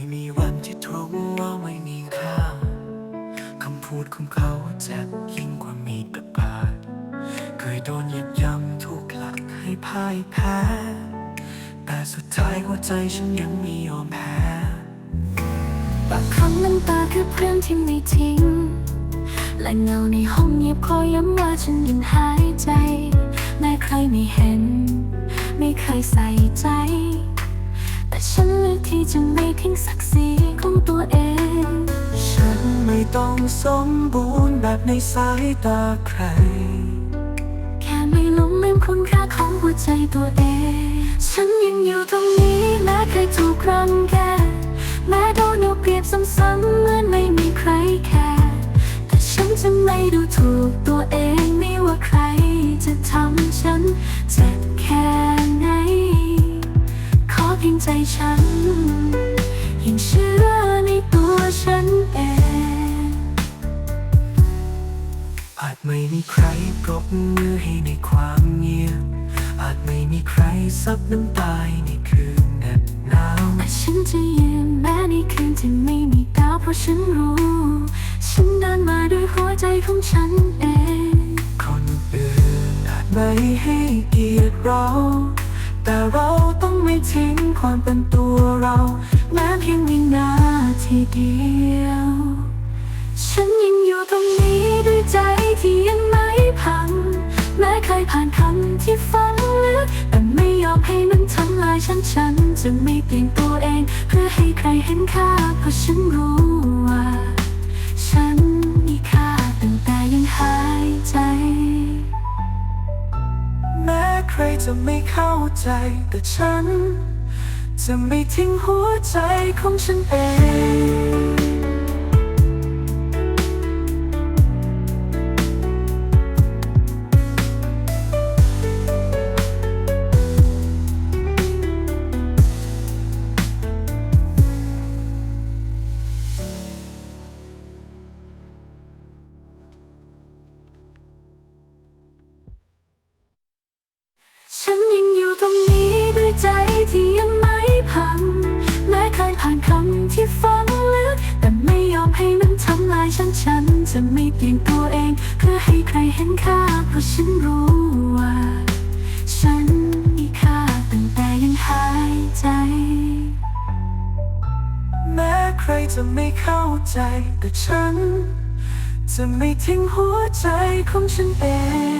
ยมีวันที่ทุกข์ว่าไม่มีค่าคำพูดของเขาเจ็บยิ่งกว่ามีดบาดเคยโดนเหยียบย่ำถูกหลักให้พ่ายแพ้ แต่สุดท้ายหัวใจฉันยังไม่ยอมแพ้บางครั้งน้ำตาคือเพื่อนที่ไม่ทิ้ง และเงาในห้องเงียบคอยย้ำว่าฉันยังหายใจ แม้ใครไม่เห็น ไม่เคยใส่ใจ ฉันเลือกที่จะไม่ทิ้งศักดิ์ศรีของตัวเอง ฉันไม่ต้องสมบูรณ์แบบในสายตาใคร แค่ไม่หลงลืมคุณค่าของหัวใจตัวเอง ฉันยังอยู่ตรงนี้แม้เคยถูกรังแกแม้โดนเอาเปรียบซ้ำๆเหมือนไม่ อาจไม่มีใครปรบมือให้ในความเงียบ อาจไม่มีใครซับน้ำตาในคืนเหน็บหนาวแต่ฉันจะยืนแม้ในคืนที่ไม่มีดาวเพราะฉันรู้ ฉันเดินมาด้วยหัวใจของฉันเอง คนอื่นอาจไม่ให้เกียรติเรา แต่เราต้องไม่ทิ้งความเป็นตัวเรา แม้เพียงวินาทีเดียว ยผ่านคำที่ฝังลึกแต่ไม่ยอมให้มันทำลายฉันฉันจะไม่เปลี่ยนตัวเอง เพื่อให้ใครเห็นค่าเพราะฉันรู้ว่า ฉันมีค่าตั้งแต่ยังหายใจ แม้ใครจะไม่เข้าใจแต่ฉัน จะไม่ทิ้งหัวใจของฉันเอง ไม่เปลี่ยนตัวเอง เพื่อให้ใครเห็นค่าเพราะฉันรู้ว่า ฉันมีค่าตั้งแต่ยังหายใจ แม้ใครจะไม่เข้าใจแต่ฉัน จะไม่ทิ้งหัวใจของฉันเอง